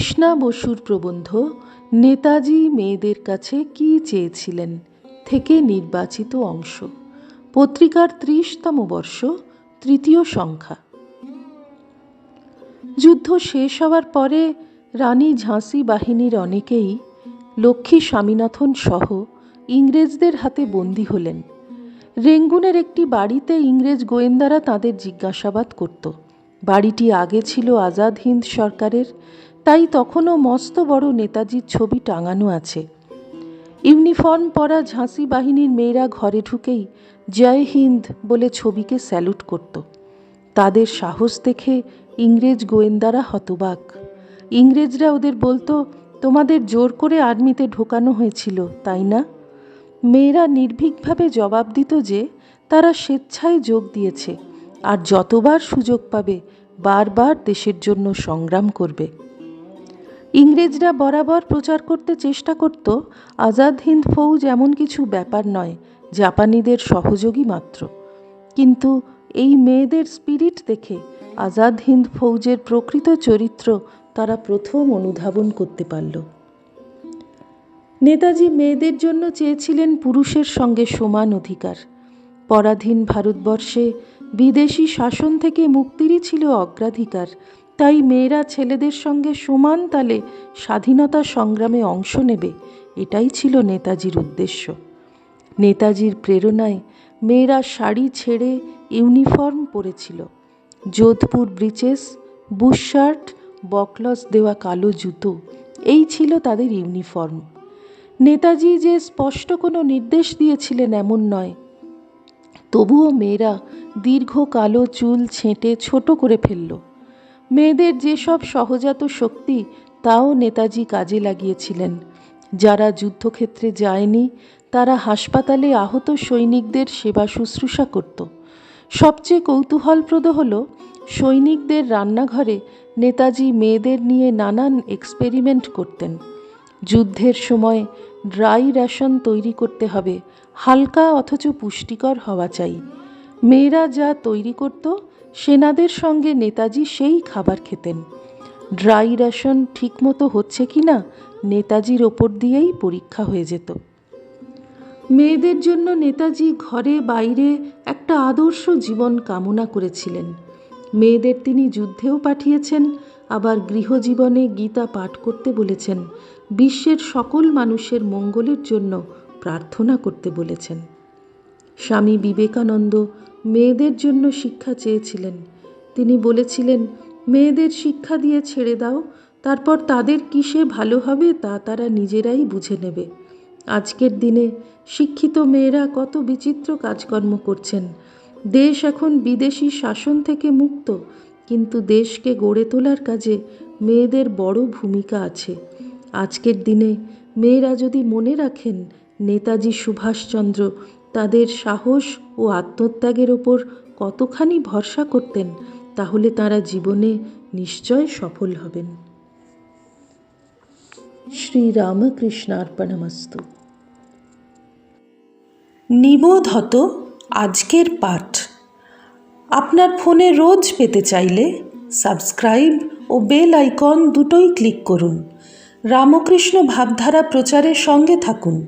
কৃষ্ণা বসুর প্রবন্ধ, নেতাজি মেয়েদের কাছে কী চেয়েছিলেন? থেকে নির্বাচিত অংশ। পত্রিকার ত্রিশতম বর্ষ, তৃতীয় সংখ্যা। যুদ্ধ শেষ হওয়ার পরে রানী ঝাঁসি বাহিনীর অনেকেই লক্ষ্মী স্বামীনাথন সহ ইংরেজদের হাতে বন্দী হলেন। রেঙ্গুনের একটি বাড়িতে ইংরেজ গোয়েন্দারা তাদের জিজ্ঞাসাবাদ করত। বাড়িটি আগে ছিল আজাদ হিন্দ সরকারের তাই তখনও মস্ত বড় নেতাজির ছবি টাঙানো আছে। ইউনিফর্ম পরা ঝাঁসি বাহিনীর মেয়েরা ঘরে ঢুকেই জয় হিন্দ বলে ছবিকে স্যালুট করত। তাদের সাহস দেখে ইংরেজ গোয়েন্দারা হতবাক। ইংরেজরা ওদের বলতো, তোমাদের জোর করে আর্মিতে ঢোকানো হয়েছিল, তাই না? মেয়েরা নির্ভীকভাবে জবাব দিত যে, তারা স্বেচ্ছায় যোগ দিয়েছে, আর যতবার সুযোগ পাবে, বারবার দেশের জন্য সংগ্রাম করবে। ইংরেজরা বরাবর প্রচার করতে চেষ্টা করত, আজাদ হিন্দ ফৌজ এমন কিছু ব্যাপার নয়, জাপানিদের সহযোগী মাত্র। কিন্তু এই মেয়েদের স্পিরিট দেখে আজাদ হিন্দ ফৌজের প্রকৃত চরিত্র তারা প্রথম অনুধাবন করতে পারল। নেতাজি মেয়েদের জন্য চেয়েছিলেন পুরুষের সঙ্গে সমান অধিকার। পরাধীন ভারতবর্ষে বিদেশি শাসন থেকে মুক্তিরই ছিল অগ্রাধিকার তাই মেয়েরা ছেলেদের সঙ্গে সমান তালে স্বাধীনতা সংগ্রামে অংশ নেবে। এটাই ছিল নেতাজির উদ্দেশ্য। নেতাজির প্রেরণায় মেয়েরা শাড়ি ছেড়ে ইউনিফর্ম পরেছিল। যোধপুর ব্রিচেস বুশশার্ট বকলস দেওয়া কালো জুতো, এই ছিল তাদের ইউনিফর্ম। নেতাজি যে স্পষ্ট কোনো নির্দেশ দিয়েছিলেন এমন নয়। তবুও মেয়েরা দীর্ঘ কালো চুল ছেঁটে ছোট করে ফেলল। মেয়েদের যেসব সহজাত শক্তি, তাও নেতাজি কাজে লাগিয়েছিলেন। যারা যুদ্ধক্ষেত্রে যায়নি, তারা হাসপাতালে আহত সৈনিকদের সেবা শুশ্রূষা করত। সবচেয়ে কৌতূহলপ্রদ হল, সৈনিকদের রান্নাঘরে নেতাজি মেয়েদের নিয়ে নানান এক্সপেরিমেন্ট করতেন। যুদ্ধের সময় ড্রাই রেশন তৈরি করতে হবে, হালকা অথচ পুষ্টিকর হওয়া চাই। মেয়েরা যা তৈরি করত সেনাদের সঙ্গে নেতাজি সেই খাবার খেতেন। ড্রাই রেশন ঠিকমতো হচ্ছে কি না, নেতাজির ওপর দিয়েই পরীক্ষা হয়ে যেত। মেয়েদের জন্য নেতাজি ঘরে বাইরে একটা আদর্শ জীবন কামনা করেছিলেন। মেয়েদের তিনি যুদ্ধেও পাঠিয়েছেন, আবার গৃহজীবনে গীতা পাঠ করতে বলেছেন, বিশ্বের সকল মানুষের মঙ্গলের জন্য প্রার্থনা করতে বলেছেন। স্বামী বিবেকানন্দ মেয়েদের জন্য শিক্ষা চেয়েছিলেন। তিনি বলেছিলেন, মেয়েদের শিক্ষা দিয়ে ছেড়ে দাও, তারপর তাদের কিসে ভালো হবে তা তারা নিজেরাই বুঝে নেবে। আজকের দিনে শিক্ষিত মেয়েরা কত বিচিত্র কাজকর্ম করছেন। দেশ এখন বিদেশি শাসন থেকে মুক্ত, কিন্তু দেশকে গড়ে তোলার কাজে মেয়েদের বড় ভূমিকা আছে। আজকের দিনে মেয়েরা যদি মনে রাখেন, নেতাজি সুভাষচন্দ্র তাদের সাহস ও আত্মত্যাগের ওপর কতখানি ভরসা করতেন, তাহলে তারা জীবনে নিশ্চয় সফল হবেন। শ্রীরামকৃষ্ণার্পণমস্তু। নিবোধত আজকের পাঠ। আপনার ফোনে রোজ পেতে চাইলে সাবস্ক্রাইব ও বেল আইকন দুটোই ক্লিক করুন। রামকৃষ্ণ ভাবধারা প্রচারের সঙ্গে থাকুন।